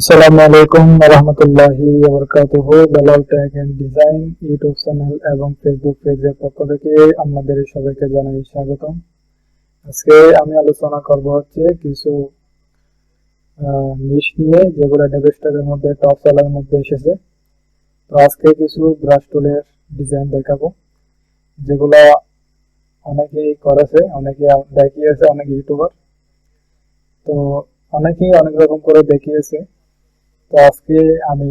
আসসালামু আলাইকুম রহমতুল্লাহি ওবরকাতুহু Belal tag and design YouTube channel এবং ফেসবুক পেজের পক্ষ থেকে আপনাদের সবাইকে জানাই স্বাগতম। আজকে আমি আলোচনা করব হচ্ছে কিছু নিশ নিয়ে যেগুলো ডেভেস্টারের মধ্যে টপ সেলার মধ্যে এসেছে। তো আজকে কিছু ব্রাশ টুলের ডিজাইন দেখাবো, যেগুলো অনেকেই করেছে অনেকে দেখিয়েছে, অনেক ইউটিউবার তো অনেকেই অনেক রকম করে দেখিয়েছে। তো আজকে আমি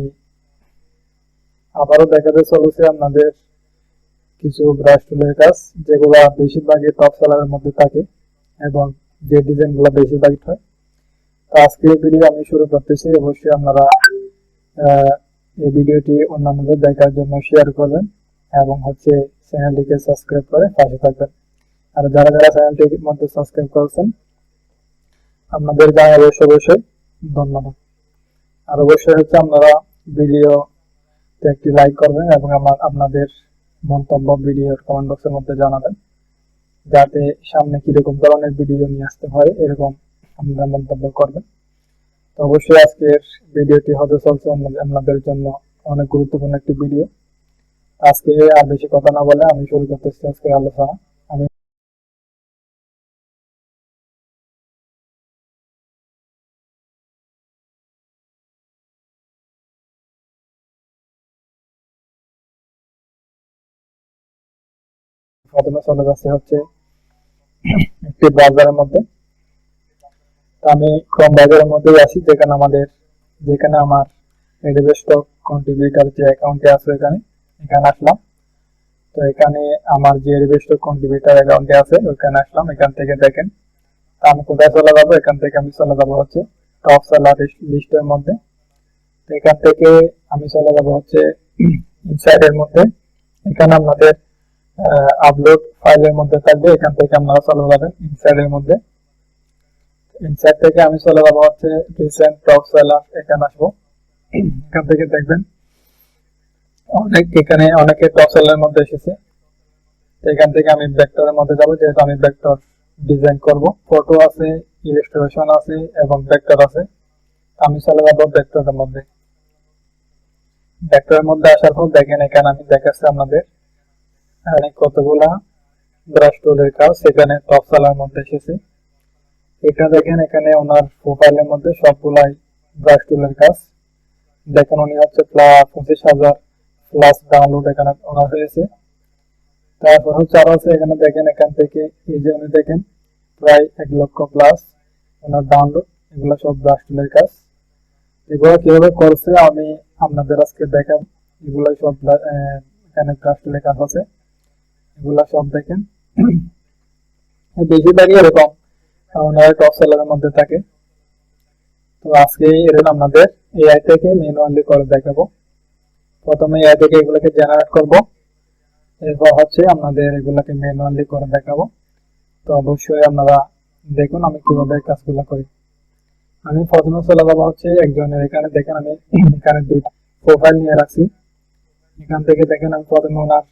আবারও দেখাতে চলেছি আপনাদের কিছু ব্রাশ টুলের কাজ, যেগুলো বেশিরভাগই টপ সেলারের মধ্যে থাকে এবং যে ডিজাইনগুলো বেশিরভাগ হয়। তো আজকে ভিডিও আমি শুরু করতেছি। অবশ্যই আপনারা এই ভিডিওটি অন্যান্যদের দেখার জন্য শেয়ার করবেন এবং হচ্ছে চ্যানেলটিকে সাবস্ক্রাইব করে পাশে থাকবেন। আর যারা যারা চ্যানেলটির মধ্যে সাবস্ক্রাইব করেছেন, আপনাদের জানাই অবশ্যই অবশ্যই ধন্যবাদ। আর অবশ্যই হচ্ছে আপনারা ভিডিওতে একটি লাইক করবেন এবং আমার, আপনাদের মন্তব্য ভিডিওর কমেন্ট বক্সের মধ্যে জানাবেন, যাতে সামনে কীরকম ধরনের ভিডিও নিয়ে আসতে হয়, এরকম আপনারা মন্তব্য করবেন। তো অবশ্যই আজকের ভিডিওটি হতে চলছে আপনাদের জন্য অনেক গুরুত্বপূর্ণ একটি ভিডিও আজকে আর বেশি কথা না বলে আমি শুরু করতেছি আজকের আলোচনা। প্রথমে চলে যাচ্ছে হচ্ছে একটি মধ্যে। আমি ক্রোম আসি যেখানে আমাদের যেখানে আমার স্টক কন্ট্রিবিউটার যে অ্যাকাউন্টে আছে এখানে এখানে আসলাম। তো এখানে আমার যে স্টক কন্ট্রিবিউটার অ্যাকাউন্টে আছে ওখানে আসলাম। এখান থেকে দেখেন আমি কোথায় চলে যাব? এখান থেকে আমি চলে যাব হচ্ছে টপ সেলার লিস্টের মধ্যে। এখান থেকে আমি চলে যাব হচ্ছে ইনসাইডের মধ্যে। এখানে আপনাদের আপলোড ফাইলের মধ্যে থাকবে, এখান থেকে আপনারা চলে যাবেন ইনসাইড এর মধ্যে। ইনসাইড থেকে আমি চলে যাব হচ্ছে রিসেন্ট টপ সেলার এখানে আসব। এখান থেকে দেখবেন, অনেক এখানে অনেকে টপ সেলার মধ্যে এসেছে। এখান থেকে আমি ভেক্টরের মধ্যে যাব, যেহেতু আমি ভেক্টর ডিজাইন করব। ফটো আছে ইলাস্ট্রেশন আছে, এবং ভেক্টর আছে। আমি চলে যাব ভেক্টরের মধ্যে। ভেক্টরের মধ্যে আসার পর দেখেন, এখানে আমি দেখাচ্ছি আপনাদের। এখানে কতগুলা ব্রাশ টুলের কাজ, সেখানে টপ মধ্যে এসেছে। এটা দেখেন, এখানে ওনার প্রোফাইলের মধ্যে সবগুলাই ব্রাশ টুলের কাজ। দেখেন, উনি হচ্ছে প্লাস পঁচিশ হাজার প্লাস ডাউনলোড এখানে ওনার হয়েছে। তারপর হচ্ছে আরও আছে, এখানে দেখেন, এখান থেকে এই যে উনি দেখেন, প্রায় এক লক্ষ প্লাস ওনার ডাউনলোড এগুলো সব ব্রাশ টুলের কাজ। এগুলো কীভাবে করছে, আমি আপনাদের আজকে দেখাব। এগুলো সব এখানে ব্রাশ কাজ আছে। এগুলা সব দেখেন। বেশিরভাগই এরকম ওনারা টপ সেলারের মধ্যে থাকে। তো আজকে এরকম আপনাদের এআই থেকে ম্যানুয়ালি করে দেখাবো। প্রথমে এআই থেকে এগুলোকে জেনারেট করব। এরপর হচ্ছে আপনাদের এগুলাকে ম্যানুয়ালি করে দেখাবো। তো অবশ্যই আপনারা দেখুন আমি কীভাবে কাজগুলো করি। আমি প্রথমে চলে যাব হচ্ছে একজনের এখানে। দেখেন আমি এখানে দুইটা প্রোফাইল নিয়ে রাখছি। এখান থেকে দেখেন আমি প্রথমে ওনার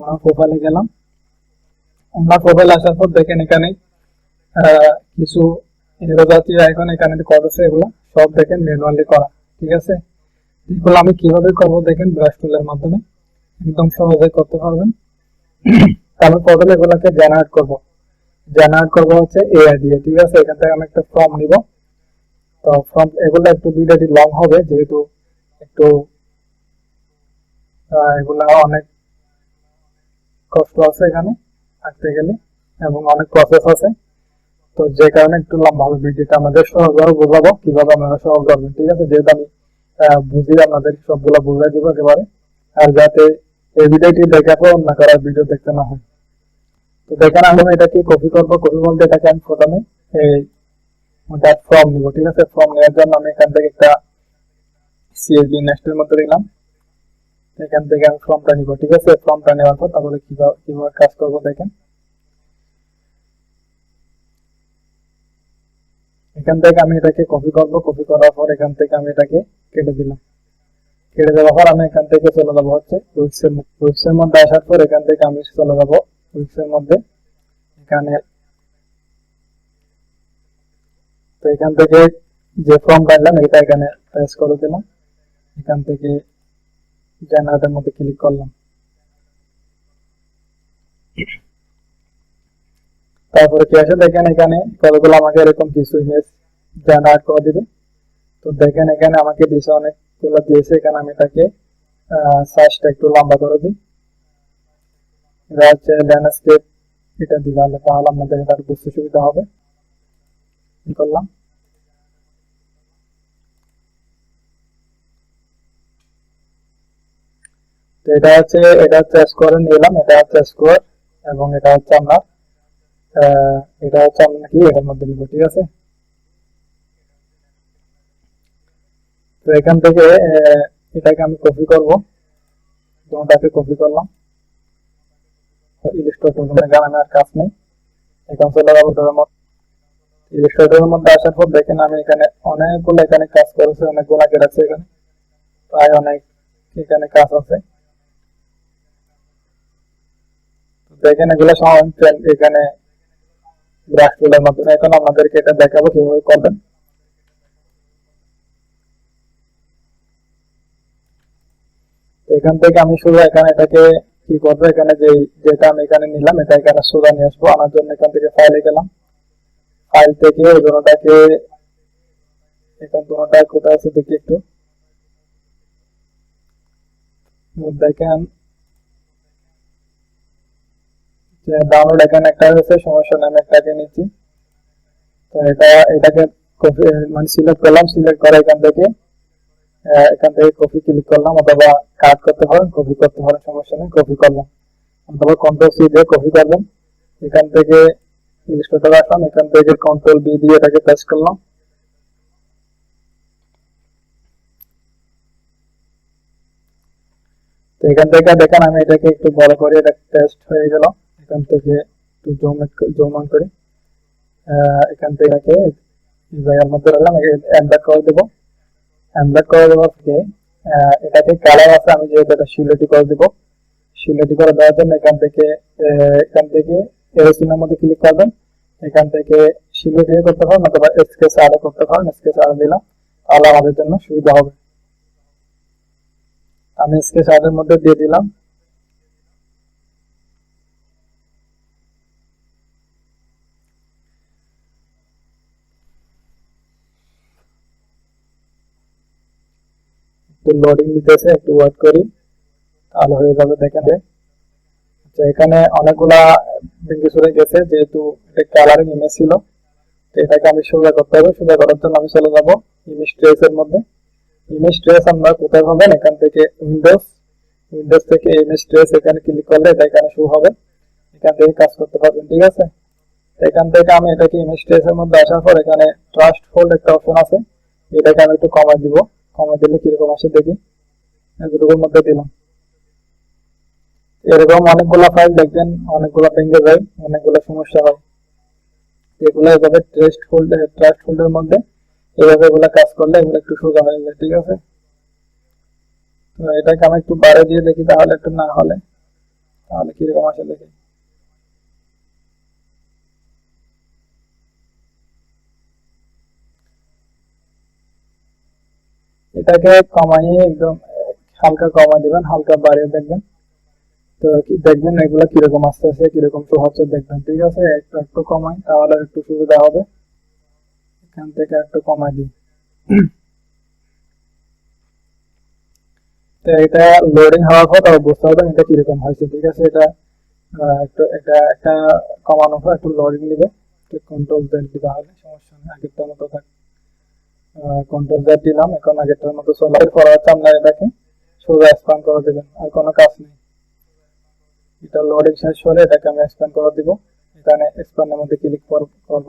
ওনার প্রোফাইলে গেলাম। ওনার প্রোফাইল আসার পর দেখেন এখানে কিছু হিরো এখন এখানে করেছে এগুলো, সব দেখেন ম্যানুয়ালি করা, ঠিক আছে? এগুলো আমি কীভাবে করব দেখেন ব্রাশ টুলের মাধ্যমে, একদম সহজে করতে পারবেন। তারপর প্রথমে এগুলোকে জেনারেট করব। জেনারেট করব হচ্ছে এআই দিয়ে, ঠিক আছে? এখান থেকে আমি একটা ফর্ম নিব। তো ফর্ম এগুলো একটু ভিডিওটি লং হবে, যেহেতু একটু এগুলা অনেক কষ্ট আছে এখানে আঁকতে গেলে এবং অনেক প্রসেস আছে। তো যে কারণে একটু লম্বা হবে ভিডিওটা আমাদের সহজভাবে বোঝাবো, কীভাবে আপনারা সহজ করবেন ঠিক আছে? যেহেতু আমি বুঝি আপনাদের সবগুলো বুঝাই দিব একেবারে। আর যাতে এই ভিডিওটি দেখার পর অন্য করার ভিডিও দেখতে না হয়। তো দেখেন আমি এটাকে কপি করব? কপি বলতে এটাকে আমি প্রথমে এই ফর্ম নিব, ঠিক আছে? ফর্ম নেওয়ার জন্য আমি এখান থেকে একটা সিএসবি নেক্সটের মধ্যে দিলাম এখান থেকে আমি ফর্মটা নিব, ঠিক আছে? ফর্মটা নেওয়ার পর তারপরে কীভাবে কীভাবে কাজ করব দেখেন। এখান থেকে আমি এটাকে কপি করব কপি করার পর এখান থেকে আমি এটাকে কেটে দিলাম। কেটে দেওয়ার পর আমি এখান থেকে চলে যাব হচ্ছে উইক্সের মধ্যে। আসার পর এখান থেকে আমি চলে যাব উইক্সের মধ্যে। এখানে তো এখান থেকে যে ফর্মটা নিলাম, এটা এখানে প্রেস করে দিলাম। এখান থেকে জেনারেটের মধ্যে ক্লিক করলাম। তারপরে কি আছে? দেখেন এখানে কতগুলো আমাকে এরকম কিছু ইমেজ জেনারেট করে দিবে। তো দেখেন এখানে আমাকে দিয়েছে অনেকগুলো দিয়েছে, এখানে আমি এটাকে সার্চটা একটু লম্বা করে দিই। এটা হচ্ছে ল্যান্ডস্কেপ এটা দিলে তাহলে আমাদের এটা বুঝতে সুবিধা হবে। করলাম? এটা হচ্ছে এটা হচ্ছে স্কোয়ার নিলাম, এটা হচ্ছে স্কোয়ার এবং এটা হচ্ছে আমরা এটা হচ্ছে আমরা কি, এটার মধ্যে নিব ঠিক আছে? তো এখান থেকে এটাকে আমি কপি করব, দুটাকে কপি করলাম। ইলিস্ট্রেটর আমি আর কাজ নেই। এখন চলে আসার পর দেখেন আমি এখানে অনেকগুলো এখানে কাজ করেছি, অনেকগুলো কেটেছে এখানে। প্রায় অনেক এখানে কাজ আছে। দেখেন এগুলো সব এখানে ব্রাশ মাধ্যমে এখন আমাদেরকে এটা দেখাবো কীভাবে করবেন। এখান থেকে আমি শুধু এখানে এটাকে কি করব? এখানে যে যেটা আমি এখানে নিলাম, এটা এখানে সোজা নিয়ে আসব। আনার জন্য এখান থেকে ফাইলে গেলাম। ফাইল থেকে ওই দুটাকে এখান দুটা কোথায় আছে দেখি একটু। দেখেন যে ডাউনলোড এখানে একটা হয়েছে, সমস্যা নেই আমি একটাকে নিচ্ছি। তো এটা, এটাকে মানে সিলেক্ট করলাম সিলেক্ট করে এখান থেকে। এখান থেকে কপি ক্লিক করলাম, অথবা কাট করতে পারেন কপি করতে পারেন, সমস্যা নেই কপি করলাম। অথবা কন্ট্রোল সি দিয়ে কপি করলাম এখান থেকে ইলিস্ট্রেটর আসলাম, এখান থেকে কন্ট্রোল বি দিয়ে এটাকে পেস্ট করলাম। এখান থেকে দেখেন, আমি এটাকে একটু বড় করে এটা টেস্ট হয়ে গেল। এখান থেকে একটু অন এখান থেকে জায়গার মধ্যে রাখলাম করে দেবো। করে এটাকে কালার আছে, আমি যেহেতু এটা করে দেবো। করে দেওয়ার জন্য এখান থেকে এখান থেকে এরোসিনের মধ্যে ক্লিক করবেন। এখান থেকে করতে পারেন অথবা স্কেচ আরও করতে পারেন স্কেচ আরও দিলাম, তাহলে আমাদের জন্য সুবিধা হবে। আমি স্কেচ আর্টের মধ্যে দিয়ে দিলাম। একটু লোডিং নিতেছে একটু ওয়েট করি। তাহলে হয়ে যাবে দেখেন আচ্ছা এখানে অনেকগুলা সরে গেছে, যেহেতু এটা কালারিং ইমেজ ছিল, তো এটাকে আমি করতে হবে। করার জন্য আমি চলে ইমেজ ট্রেস এর মধ্যে। ইমেজ ট্রেস আমরা কোথায় পাবেন? এখান থেকে উইন্ডোজ উইন্ডোজ থেকে ইমেজ ট্রেস এখানে ক্লিক করলে এটা এখানে হবে। এখান থেকে কাজ করতে পারবেন, ঠিক আছে? এখান থেকে আমি এটাকে ইমেজ ট্রেস এর মধ্যে আসার পর এখানে ট্রাস্ট ফোল্ড একটা অপশন আছে। এটাকে আমি একটু কমাই দিব। কমাই দিলে কীরকম আসে দেখি। এতটুকুর মধ্যে দিলাম। এরকম অনেকগুলো ফাইল দেখবেন, অনেকগুলো ভেঙে যায়, অনেকগুলো সমস্যা হয়। এগুলো এভাবে ট্রেস্ট ফোল্ডার ট্রাস্ট ফোল্ডের মধ্যে এভাবে এগুলো কাজ করলে এগুলো একটু সোজা হয়ে যায়, ঠিক আছে? তো এটাকে আমি একটু বাড়ে দিয়ে দেখি, তাহলে একটু না হলে, তাহলে কীরকম আসে দেখি। এটাকে কমাইয়ে একদম হালকা কমা দিবেন, হালকা বাড়িয়ে দেখবেন। তো দেখবেন এগুলো কীরকম আস্তে আস্তে কীরকম শো হচ্ছে দেখবেন। ঠিক আছে, একটু একটু কমাই, তাহলে একটু সুবিধা হবে। এখান থেকে একটু কমাই দিই। তো এটা লোডিং হওয়ার পর তারপর বুঝতে পারবেন এটা কীরকম হয়েছে। ঠিক আছে, এটা একটু এটা একটা কমানোর পর একটু লোডিং নিবে। কন্ট্রোল জেড দিতে হবে, সমস্যা নেই, আগেরটার মতো থাক কন্ট্রোল দিলাম। এখন আগেরটার মতো হচ্ছে আপনার এটাকে সোজা স্প্যান করে দেবেন, আর কোনো কাজ নেই। এটা লোডিং শেষ হলে এটাকে আমি স্প্যান করে দিব। এখানে স্প্যানের মধ্যে ক্লিক করব।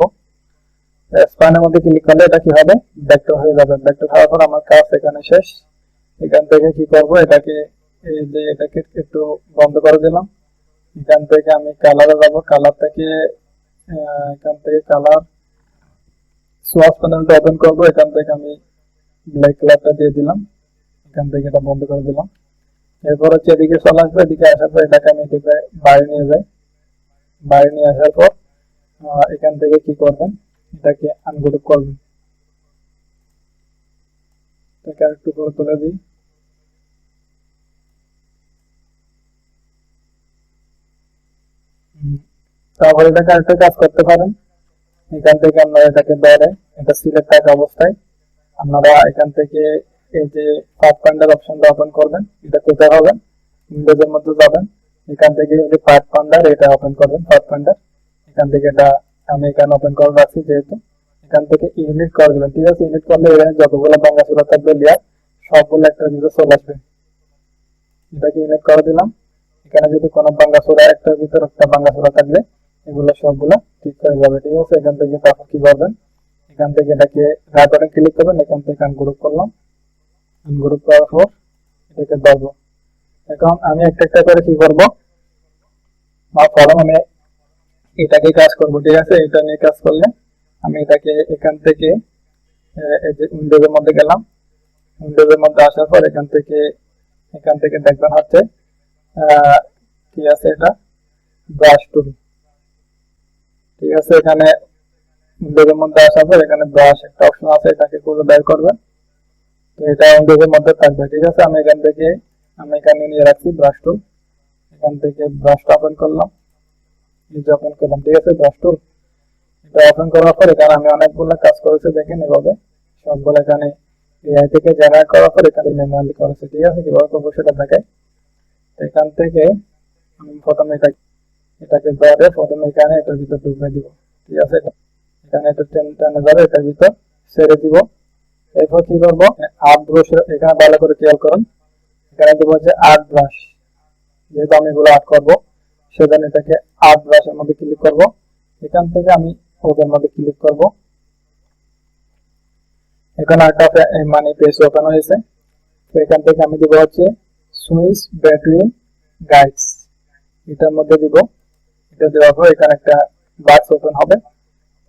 স্প্যানের মধ্যে ক্লিক করলে এটা কি হবে? ভেক্টর হয়ে যাবে। ভেক্টর হওয়ার পর আমার কাজ এখানে শেষ। এখান থেকে কি করব? এটাকে এই যে এটাকে একটু বন্ধ করে দিলাম। এখান থেকে আমি কালারে যাব। কালার থেকে এখান থেকে কালার সোয়াস প্যানেলটা ওপেন করব, এখান থেকে আমি ব্ল্যাক কালারটা দিয়ে দিলাম। এখান থেকে এটা বন্ধ করে দিলাম। এরপর হচ্ছে এদিকে চলে আসবে, এদিকে আসার পর এটাকে আমি এদিকে বাইরে নিয়ে যাই। বাইরে নিয়ে আসার পর এখান থেকে কি করবেন? এটাকে আনগ্রুপ করবেন। এটাকে আরেকটু করে তুলে দিই। তারপরে এটাকে আরেকটা কাজ করতে পারেন। এখান থেকে আপনারা এটাকে ধরে, এটা সিলেক্ট থাকা অবস্থায় আপনারা এখান থেকে এই যে পাথ ফাইন্ডার অপশনটা ওপেন করবেন, এটা কোথায় হবেন উইন্ডোজের মধ্যে যাবেন, এখান থেকে যে পাথ ফাইন্ডার এটা ওপেন করবেন পাথ ফাইন্ডার এখান থেকে এটা আমি এখানে ওপেন করে রাখছি যেহেতু। এখান থেকে ইউনিট করে দেবেন, ঠিক আছে? ইউনিট করলে এখানে যতগুলো বাঙ্গাসুরা থাকবে লেয়ার সবগুলো একটা ভিতরে চলে আসবে। এটাকে ইউনিট করে দিলাম। এখানে যদি কোনো বাঙ্গাসুরা একটার ভিতর একটা বাঙ্গাসুরা থাকলে এগুলো সবগুলো ঠিক হয়ে যাবে ঠিক আছে? এখান থেকে তারপর কি করবেন? এখান থেকে এটাকে রাইট বাটন ক্লিক করবেন। এখান থেকে আনগ্রুপ করলাম। আনগ্রুপ করার পর এটাকে ধরবো। এখন আমি একটা একটা করে কি করব? বা আমি এটাকে কাজ করব, ঠিক আছে? এটা নিয়ে কাজ করলে আমি এটাকে এখান থেকে উইন্ডোজের মধ্যে গেলাম। উইন্ডোজের মধ্যে আসার পর এখান থেকে এখান থেকে দেখবেন হচ্ছে কি আছে এটা? ব্রাশ টুল ঠিক আছে, এখানে উইন্ডোজের মধ্যে আসার পর এখানে ব্রাশ একটা অপশন আছে, এটাকে খুঁজে বের করবেন। তো এটা উইন্ডোজের মধ্যে থাকবে, ঠিক আছে? আমি এখান থেকে, আমি এখানে নিয়ে রাখছি ব্রাশ টুল এখান থেকে ব্রাশটা ওপেন করলাম। যে ওপেন করলাম, ঠিক আছে ব্রাশ টুল এটা ওপেন করার পর এখানে আমি অনেকগুলো কাজ করেছি, দেখেন এভাবে। সবগুলো এখানে এআই থেকে জেনারেট করার পর এখানে ম্যানুয়ালি করেছে, ঠিক আছে? কীভাবে করব সেটা দেখাই। তো এখান থেকে আমি প্রথমে এটা এটাকে ধরে প্রথমে এখানে এটার ভিতর ঢুকে দিব। ঠিক আছে? এখানে এটা এটার ভিতর দিব। এরপর কি করব? ব্রাশ এখানে ভালো করে খেয়াল করুন। এখানে হচ্ছে আর্ট ব্রাশ যেহেতু আমি এগুলো করব এটাকে ব্রাশের মধ্যে ক্লিক করব। এখান থেকে আমি মধ্যে ক্লিক করব। এখন মানে পেজ ওপেন হয়েছে। তো এখান থেকে আমি দিব হচ্ছে সুইচ ব্যাটুইন গাইডস এটার মধ্যে দিব। এটা এখানে একটা বাক্স ওপেন হবে।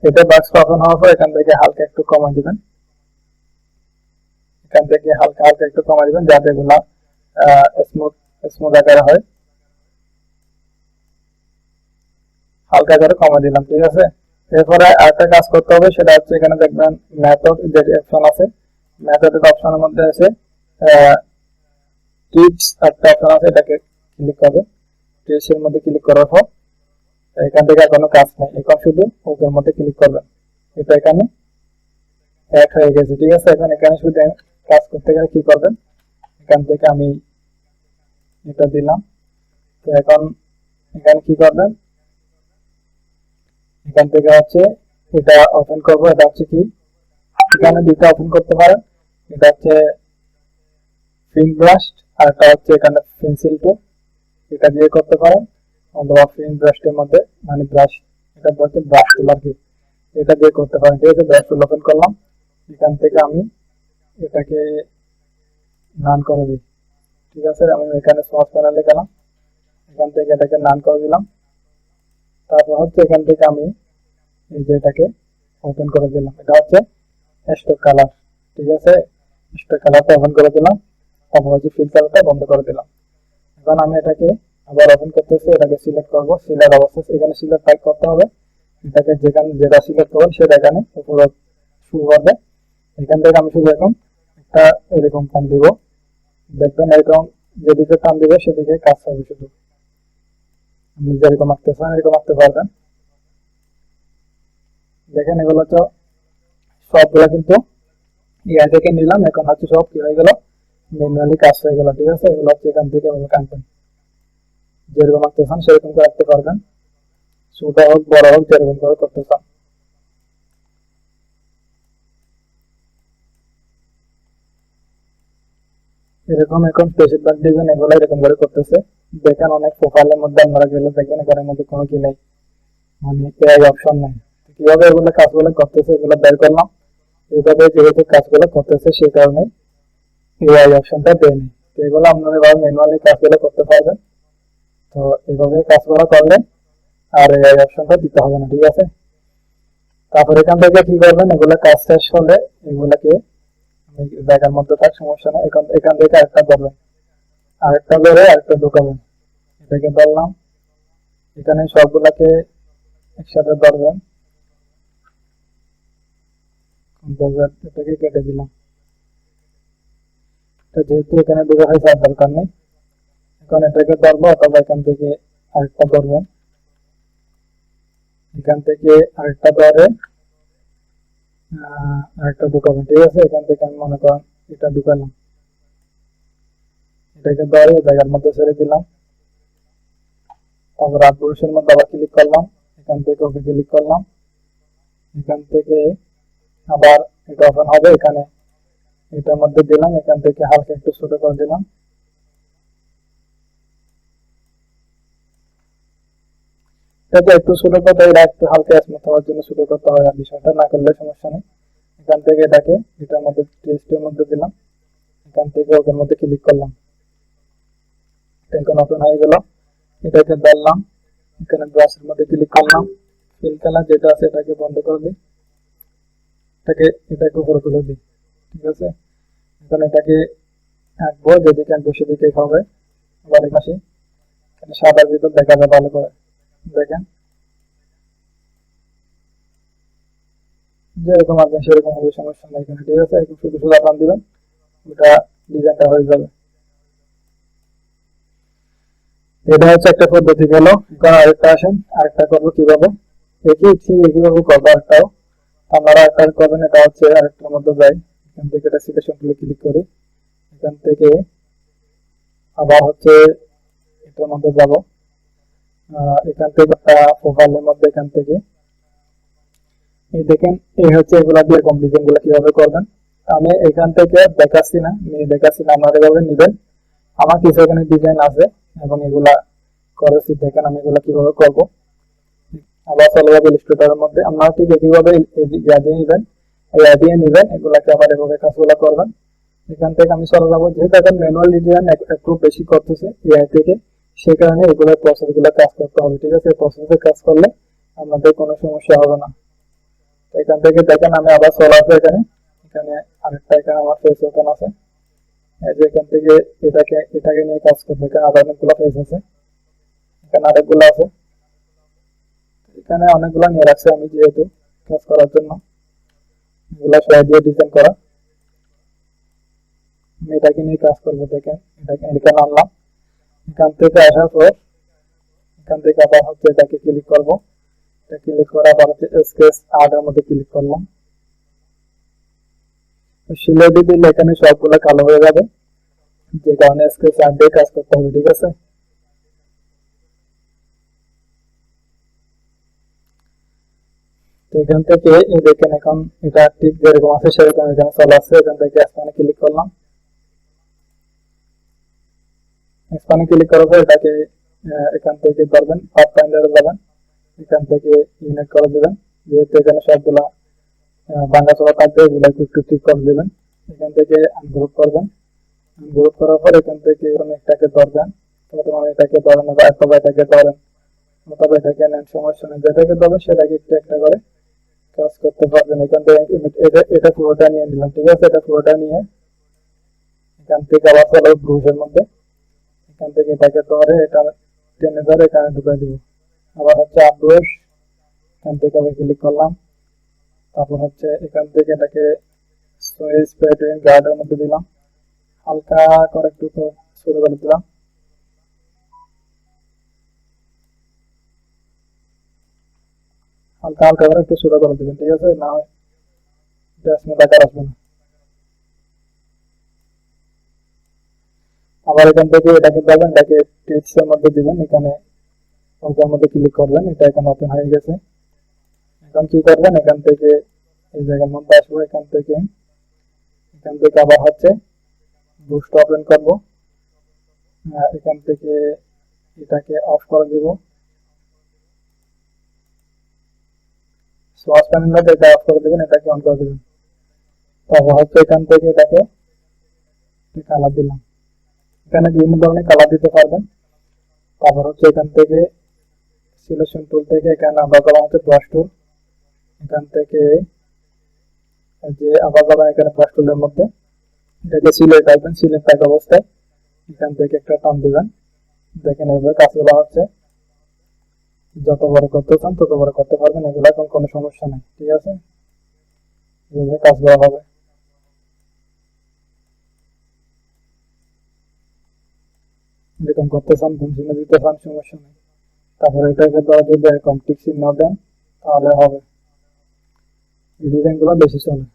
এটা বাক্স ওপেন হওয়ার পর এখান থেকে হালকা একটু দিবেন। এখান থেকে হালকা হালকা একটু দিবেন, যাতে এগুলা স্মুথ স্মুথ আকারে হয়। হালকা করে দিলাম, ঠিক আছে? এরপরে আরেকটা কাজ করতে হবে, সেটা হচ্ছে এখানে দেখবেন মেথড যে অপশন আছে মেথডের অপশনের মধ্যে আছে টিপস একটা অপশন আছে, এটাকে ক্লিক করবে। টিপস এর মধ্যে ক্লিক করার পর এখান থেকে কোনো কাজ নেই। এখন শুধু ওকের মধ্যে ক্লিক করবেন। এটা এখানে অ্যাড হয়ে গেছে, ঠিক আছে? এখন এখানে শুধু কাজ করতে গেলে কি করবেন? এখান থেকে আমি এটা দিলাম। তো এখন এখানে কি করবেন? এখান থেকে হচ্ছে এটা ওপেন করব। এটা হচ্ছে কি? এখানে দুটো ওপেন করতে পারেন। এটা হচ্ছে ফিন ব্রাশ আর একটা হচ্ছে এখানে পেন্সিল টুল এটা দিয়ে করতে পারেন। অথবা ফিন ব্রাশের মধ্যে মানে ব্রাশ এটা হচ্ছে ব্রাশ টুল আর কি এটা দিয়ে করতে পারেন ঠিক আছে? ব্রাশ টুল ওপেন করলাম। এখান থেকে আমি এটাকে নান করে দিই। ঠিক আছে? আমি এখানে সস প্যানেলে গেলাম। এখান থেকে এটাকে নান করে দিলাম। তারপর হচ্ছে এখান থেকে আমি এই যে এটাকে ওপেন করে দিলাম। এটা হচ্ছে স্টক কালার ঠিক আছে? স্টক কালারটা ওপেন করে দিলাম। তারপর হচ্ছে ফিল বন্ধ করে দিলাম। এখন আমি এটাকে আবার ওপেন করতেছি, এটাকে সিলেক্ট করব। সিলেক্ট অবশ্যই এখানে সিলেক্ট টাইপ করতে হবে। এটাকে যেখানে, যেটা সিলেক্ট করবেন সেটা এখানে উপরে শুরু করবে। এখান থেকে আমি শুধু এখন একটা এরকম টান দিব। দেখবেন এরকম যেদিকে টান দিবে সেদিকে কাজ হবে শুধু। আপনি যেরকম আঁকতে চান এরকম আঁকতে পারবেন। দেখেন এগুলো তো সবগুলো কিন্তু ইয়া থেকে নিলাম, এখন হচ্ছে সব কি হয়ে গেল? ম্যানুয়ালি কাজ হয়ে গেল, ঠিক আছে? এগুলো হচ্ছে এখান থেকে আঁকবেন যেরকম আঁকতে চান, সেরকম করে আঁকতে পারবেন। ছোট হোক, বড় হোক, যেরকম করে করতে চান। এরকম এখন বেশিরভাগ ডিজাইন এগুলো এরকম করে করতেছে। দেখেন অনেক প্রোফাইলের মধ্যে আপনারা গেলে দেখবেন, এখানের মধ্যে কোনো কি নেই। মানে এআই অপশন নাই। কীভাবে এগুলো কাজগুলো করতেছে, এগুলো বের করলাম। এইভাবে যেহেতু কাজগুলো করতেছে, সেই কারণে এআই অপশনটা দেয়নি। এগুলো আপনারা এভাবে ম্যানুয়ালি কাজগুলো করতে পারবেন। তো এইভাবে কাজগুলো করলে আর এআই অপশনটা দিতে হবে না, ঠিক আছে? তারপর এখান থেকে কি করবেন, এগুলো কাজ শেষ হলে এগুলাকে আমি জায়গার মধ্যে থাক, সমস্যা নেই, এখান এখান থেকে আরেকটা ধরবেন। আরেকটা ধরে আরেকটা ঢুকাবেন। এটাকে ধরলাম। এখানে সবগুলাকে একসাথে ধরবেন। এটাকে কেটে দিলাম। যেহেতু এখানে দুটো হয়েছে, আর দরকার নেই। এখন এটাকে ধরবো অথবা এখান থেকে আরেকটা ধরবেন এখান থেকে আরেকটা ধরে আরেকটা ঢুকাবেন। ঠিক আছে? এখান থেকে আমি মনে করেন এটা ঢুকালাম। এটাকে ধরে জায়গার মধ্যে ছেড়ে দিলাম। তারপর পুরুষের মধ্যে আবার ক্লিক করলাম। এখান থেকে ওকে ক্লিক করলাম। এখান থেকে আবার এটা ওপেন হবে। এখানে এটার মধ্যে দিলাম। এখান থেকে হালকা একটু ছোট করে দিলাম। এটাকে একটু ছোট করতে এটা একটু জন্য ছোট হয় আর বিষয়টা, না করলে সমস্যা নেই। এখান থেকে এটাকে এটার মধ্যে টেস্টের মধ্যে দিলাম। এখান থেকে ওকের মধ্যে ক্লিক করলাম। হয়ে গেল। এটাকে এখানে ব্রাশের মধ্যে ক্লিক করলাম। ফিল কালার যেটা আছে এটাকে বন্ধ করে দিই। এটাকে এটাকে উপরে তুলে দিই। ঠিক আছে? এখন এটাকে আঁকবো, যেদিকে আঁকবো সেদিকে হবে আবার পাশে সাদার ভিতর দেখা যায় ভালো করে। দেখেন। যেরকম আঁকবেন, সেরকম হবে, সমস্যা নেই এখানে। ঠিক আছে, একটু শুধু শুধু টান দিবেন, ওটা ডিজাইনটা হয়ে যাবে। এটা হচ্ছে একটা পদ্ধতি গেল। এখন আরেকটা আসেন, আরেকটা করব কীভাবে? একই ঠিক একইভাবে করব আরেকটাও। আপনারা একটা করবেন, এটা হচ্ছে আরেকটার মধ্যে যাই। এখান থেকে এটা সিলেকশন টুলে ক্লিক করি। এখান থেকে আবার হচ্ছে এটার মধ্যে যাব। এখান থেকে একটা প্রোফাইলের মধ্যে এখান থেকে। এই দেখেন, এই হচ্ছে এগুলা দিয়ে কম্পিটিশনগুলো কীভাবে করবেন। আমি এখান থেকে দেখাচ্ছি না নিয়ে দেখাচ্ছি না, আপনারা এভাবে নিবেন। আমার কিছু এখানে ডিজাইন আছে, এবং এগুলা করেছি, দেখেন আমি এগুলা কীভাবে করব। আবার চলে যাবে ইলিস্ট্রেটরের মধ্যে। আপনারা ঠিক একইভাবে ইয়া দিয়ে নিবেন। ইয়া দিয়ে নিবেন, এগুলাকে আবার এভাবে কাজগুলো করবেন। এখান থেকে আমি চলে যাব। যেহেতু এখন ম্যানুয়াল ডিজাইন একটু বেশি করতেছে এআই থেকে। সেই কারণে এগুলো প্রসেসগুলো কাজ করতে হবে, ঠিক আছে? প্রসেসে কাজ করলে আপনাদের কোনো সমস্যা হবে না। এখান থেকে দেখেন, আমি আবার চলে আসব এখানে এখানে আরেকটা এখানে আমার ফেস ওপেন আছে। যে এখান থেকে এটাকে এটাকে নিয়ে কাজ করবে। এখানে আরও অনেকগুলো ফেস আছে। এখানে আরেকগুলো আছে। এখানে অনেকগুলো নিয়ে রাখছি আমি যেহেতু কাজ করার জন্য। এগুলো সবাই দিয়ে ডিজাইন করা। আমি এটাকে নিয়ে কাজ করব, দেখেন। এটাকে এখানে আনলাম এখান থেকে আসার পর, এখান থেকে আবার হচ্ছে এটাকে ক্লিক করব। এটা ক্লিক করে আবার হচ্ছে স্কেচ আর্টের মধ্যে ক্লিক করলাম। সিলেটি দিলে এখানে সবগুলো কালো হয়ে যাবে। যে কারণে স্কেচ আর্ট দিয়ে কাজ করতে হবে, ঠিক আছে? এখান থেকে দেখেন এখন এটা ঠিক যেরকম আছে, সেরকম এখানে চলে আসছে। এখান থেকে স্পানে ক্লিক করলাম। স্পানে ক্লিক করার পর এটাকে এখান থেকে ধরবেন পাথ ফাইন্ডারে যাবেন। এখান থেকে ইউনিট করে দিবেন। যেহেতু এখানে সবগুলা চলা থাকবে, এগুলো একটু একটু ঠিক করে দিবেন। এখান থেকে আনগ্রুপ করবেন। আনগ্রুপ করার পর এখান থেকে এরকম একটাকে ধরবেন। আমি এটাকে ধরেন বা অথবা এটাকে ধরেন। অথবা এটাকে নেন সমস্যা নেই যেটাকে ধরবেন, সেটাকে একটু একটা করে কাজ করতে পারবেন। এখান থেকে এটা পুরোটা নিয়ে নিলাম, ঠিক আছে? এটা পুরোটা নিয়ে এখান থেকে আবার চলো ব্রুশের মধ্যে এখান থেকে এটাকে ধরে এটা টেনে ধরে এখানে ঢুকাই আবার হচ্ছে এখান থেকে আমি ক্লিক করলাম। তারপর হচ্ছে এখান থেকে এটাকে গার্ডের মধ্যে দিলাম। হালকা করে একটু শুরু করে দিলাম। হালকা হালকা করে একটু শুরু করে দিবেন, ঠিক আছে? না হয় আকার আসবে না। আবার এখান থেকে এটাকে যাবেন, এটাকে টিপস এর মধ্যে দিবেন, এখানে ওটার মধ্যে ক্লিক করবেন, এটা এখন ওপেন হয়ে গেছে। এখন কি করবেন? এখান থেকে এই জায়গার মধ্যে আসব, এখান থেকে এখান থেকে আবার হচ্ছে বুস্ট ওপেন করব। এখান থেকে এটাকে অফ করে দিব। সোয়াস প্যানেল এটা অফ করে দিবেন, এটাকে অন করে দিবেন। তারপর হচ্ছে এখান থেকে এটাকে কালার দিলাম। এখানে বিভিন্ন ধরনের কালার দিতে পারবেন। তারপর হচ্ছে এখান থেকে সিলেকশন টুল থেকে এখানে আবার করা হচ্ছে ব্রাশ টুল এখান থেকে যে আবার যাবেন এখানে ব্রাশ টুলের মধ্যে। এটাকে সিলেক্ট রাখবেন সিলেক্ট থাকা অবস্থায়। এখান থেকে একটা টান দিবেন। দেখেন এভাবে কাজগুলো হচ্ছে। যত বড় করতে চান তত বড় করতে পারবেন। এগুলো এখন কোনো সমস্যা নেই, ঠিক আছে? এভাবে কাজগুলো হবে। এরকম করতে চান চিহ্ন দিতে চান সমস্যা নেই। তারপরে এটাকে ধরা যদি এরকম টিক চিহ্ন দেন, তাহলে হবে। এই ডিজাইনগুলো বেশি চলে।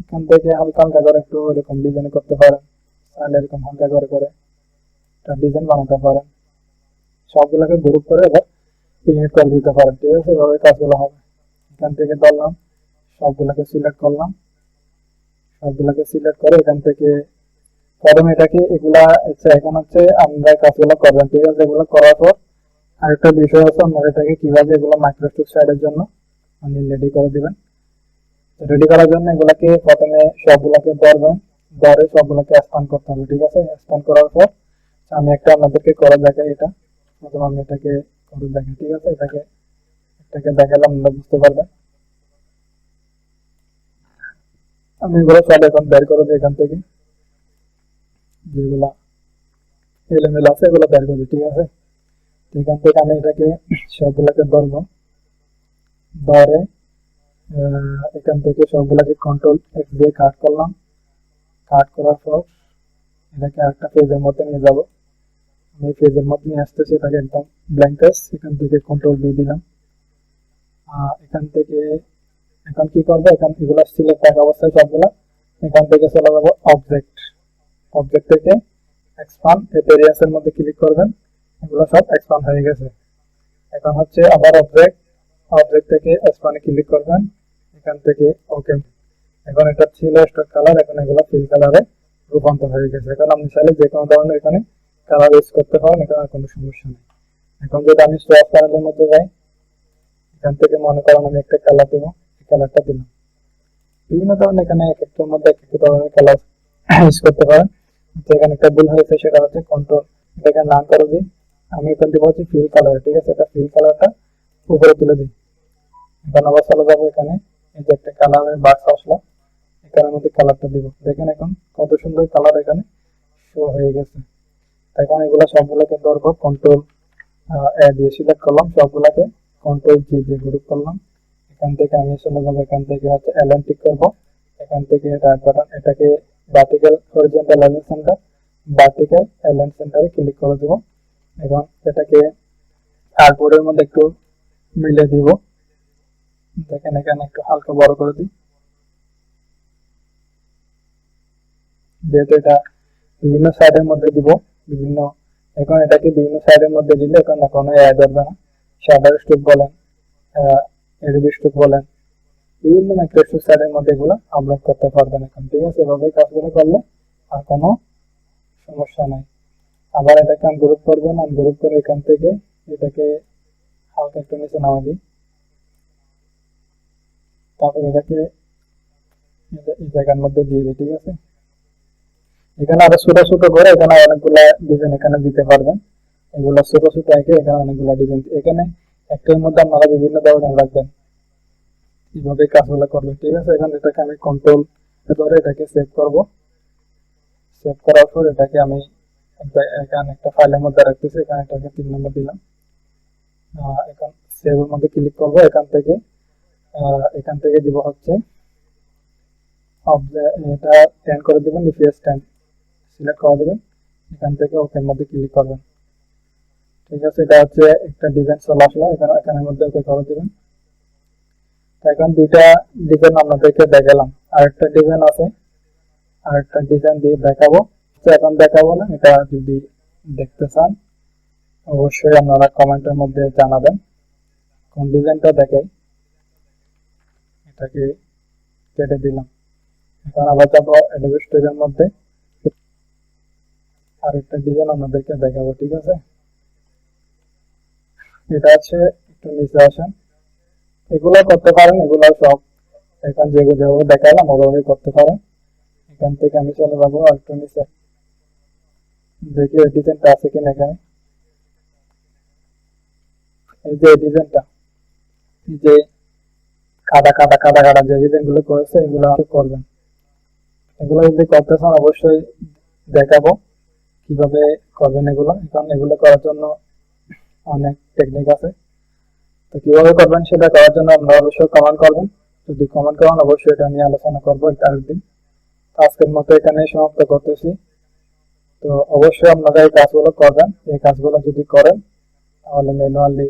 এখান থেকে হালকা হালকা করে একটু এরকম ডিজাইন করতে পারেন তাহলে এরকম হালকা করে করে একটা ডিজাইন বানাতে পারেন। সবগুলোকে গ্রুপ করে এবার ক্রিয়েট করে দিতে পারেন। ঠিক আছে, এভাবে কাজগুলো হবে। এখান থেকে ধরলাম, সবগুলোকে সিলেক্ট করলাম। সবগুলোকে সিলেক্ট করে এখান থেকে প্রথমে এটাকে এগুলা এখন হচ্ছে আমরা কাজগুলো করবেন, ঠিক আছে? এগুলো করার পর আরেকটা বিষয় আছে আপনারা এটাকে কীভাবে এগুলো মাইক্রোস্টিক সাইডের জন্য আপনি রেডি করে দিবেন। রেডি করার জন্য এগুলাকে প্রথমে সবগুলোকে ধরবেন, ধরে সবগুলোকে স্পান করতে হবে, ঠিক আছে? স্পান করার পর আমি একটা আপনাদেরকে করে দেখাই এটা। প্রথমে আমি এটাকে করে দেখাই, ঠিক আছে? এটাকে এটাকে দেখালাম আমরা বুঝতে পারবেন। আমি এগুলো সব এখন বের করে দিই এখান থেকে। যেগুলা এলোমেলো আছে, এগুলো বের করে দিই, ঠিক আছে? এখান থেকে আমি এটাকে সবগুলোকে ধরবো। ধরে এখান থেকে সবগুলোকে কন্ট্রোল এক্স দিয়ে কাট করলাম। কাট করার পর এটাকে আরেকটা পেজের মধ্যে নিয়ে যাব। আমি পেজের মধ্যে নিয়ে আসতেছি এটাকে একদম ব্ল্যাঙ্কেস এখান থেকে কন্ট্রোল দিয়ে দিলাম। এখান থেকে এখন কি করব? এখান এগুলো সিলেক্ট থাকা অবস্থায় সবগুলো এখান থেকে চলে যাব অবজেক্ট অবজেক্ট থেকে এক্সপান্ড এর মধ্যে ক্লিক করবেন। এগুলো সব এক্সপান্ড হয়ে গেছে। এখন হচ্ছে আবার অবজেক্ট অবজেক্ট থেকে এক্সপান্ডে ক্লিক করবেন। এখান থেকে ওকে এখন এটা ছিল স্টক কালার এখন এগুলো ফিল কালারে রূপান্তর হয়ে গেছে। এখন আপনি চাইলে যে কোনো ধরনের এখানে কালার ইউজ করতে পারেন, এখানে কোনো সমস্যা নেই। এখন যদি আমি সোয়াপ প্যানেলের মধ্যে যাই, এখান থেকে মনে করেন আমি একটা কালার দেবো। কালারটা দিলাম। বিভিন্ন ধরনের এখানে এক একটার মধ্যে এক এক ধরনের কালার ইউজ করতে পারেন। তো এখানে একটা ভুল হয়েছে, সেটা হচ্ছে কন্ট্রোল এটাকে নাম করে দিই। আমি এখান থেকে হচ্ছে ফিল কালার ঠিক আছে? এটা ফিল কালারটা উপরে তুলে দিই। এখন আবার চলে যাব এখানে। এই যে একটা কালারের বাক্স আসলো। এখানের মধ্যে কালারটা দিব। দেখেন এখন কত সুন্দর কালার এখানে শো হয়ে গেছে। এখন এগুলো সবগুলোকে ধরবো কন্ট্রোল এ দিয়ে সিলেক্ট করলাম। সবগুলোকে কন্ট্রোল জি দিয়ে গ্রুপ করলাম। এখান থেকে আমি চলে যাব এখান থেকে হচ্ছে অ্যালাইন টিক করব। এখান থেকে রাইট বাটন এটাকে vertical horizontal align center vertical align সেন্টারে ক্লিক করে দেবো। এখন এটাকে আর্টবোর্ডের মধ্যে একটু মিলে দিব। দেখেন, এখানে একটু হালকা বড় করে দিই। যেহেতু এটা বিভিন্ন সাইডের মধ্যে দিব, বিভিন্ন, এখন এটাকে বিভিন্ন সাইডের মধ্যে দিলে এখন কোনো অ্যাড হবে না। শ্যাডার স্ট্রোক বলেন এডিবি বলেন, বিভিন্ন মাইক্রোস্ট্রোক সাইডের মধ্যে এগুলো আপলোড করতে পারবেন এখন। ঠিক আছে? এভাবে কাজগুলো করলে আর কোনো সমস্যা নাই। আবার এটাকে করবেন করে এখান থেকে এটাকে হালকা একটু নিচে নামা দিই তারপর এটাকে এই জায়গার মধ্যে দিয়ে দিই, ঠিক আছে? এখানে আরও ছোট ছোট করে এখানে অনেকগুলা ডিজাইন এখানে দিতে পারবেন। এগুলো ছোট ছোট এঁকে এখানে অনেকগুলা ডিজাইন এখানে একটার মধ্যে আপনারা বিভিন্ন ধরনের রাখবেন। এইভাবে কাজগুলো করবেন। ঠিক আছে, এখন এটাকে আমি কন্ট্রোল ধরে এটাকে সেভ করব। সেভ করার পর এটাকে আমি এখানে একটা ফাইলের মধ্যে রাখতেছি। এখানে এটাকে তিন নম্বর দিলাম। এখন সেভের মধ্যে ক্লিক করব। এখান থেকে এখান থেকে দিব হচ্ছে এটা টেন করে দিবেন ইপিএস টেন সিলেক্ট করে দিবেন। এখান থেকে ওকের মধ্যে ক্লিক করবেন। ঠিক আছে, এটা হচ্ছে একটা ডিজাইন চলে আসলো, এখানে এখানের মধ্যে ওকে করে দিবেন। এখন দুইটা ডিজাইন আপনাদেরকে দেখালাম। আরেকটা ডিজাইন আছে, আরেকটা ডিজাইন দিয়ে দেখাবো। তো এখন দেখাবো না, এটা যদি দেখতে চান, অবশ্যই আপনারা কমেন্টের মধ্যে জানাবেন। কোন ডিজাইনটা দেখাই? এটাকে কেটে দিলাম। এখন আবার যাব অ্যাডোবি স্টুডিওর মধ্যে। আরেকটা ডিজাইন আপনাদেরকে দেখাবো, ঠিক আছে? এটা আছে, একটু নিচে আসেন। এগুলো করতে পারেন, এগুলো সব এখন যেগুলো যেভাবে দেখালাম, ওভাবে করতে পারেন। এখান থেকে আমি চলে যাব একটু নিচে। দেখি এই ডিজাইনটা আছে কিনা এখানে। এই যে ডিজাইনটা যে কাদা কাদা কাদা কাদা যে ডিজাইনগুলো করেছে, এগুলো করবেন। এগুলো যদি করতে চান, অবশ্যই দেখাবো কীভাবে করবেন এগুলো। কারণ এগুলো করার জন্য অনেক টেকনিক আছে। তো কীভাবে করবেন সেটা করার জন্য আপনারা অবশ্যই কমেন্ট করবেন। যদি কমেন্ট করেন, অবশ্যই এটা নিয়ে আলোচনা করব এটা আরেকদিন। আজকের মতো এখানে সমাপ্ত করতেছি। তো অবশ্যই আপনারা এই কাজগুলো করবেন। এই কাজগুলো যদি করেন, তাহলে ম্যানুয়ালি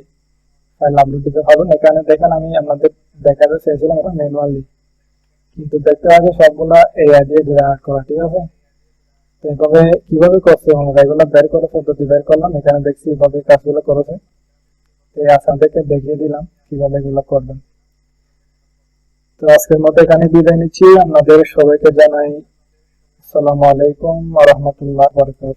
ফাইল আপলোড দিতে পারবেন এখানে দেখেন আমি আপনাদের দেখাতে চেয়েছিলাম এটা ম্যানুয়ালি কিন্তু দেখতে আগে সবগুলা এআই দিয়ে করা, ঠিক আছে? তো এভাবে কীভাবে করছে আমরা এগুলো বের করে পদ্ধতি বের করলাম, এখানে দেখছি এভাবে কাজগুলো করেছে। তো এই আপনাদেরকে দেখিয়ে দিলাম কীভাবে এগুলো করবেন। তো আজকের মতো এখানে বিদায় নিচ্ছি। আপনাদের সবাইকে জানাই আসসালামু আলাইকুম রহমতুল্লাহ বরকাত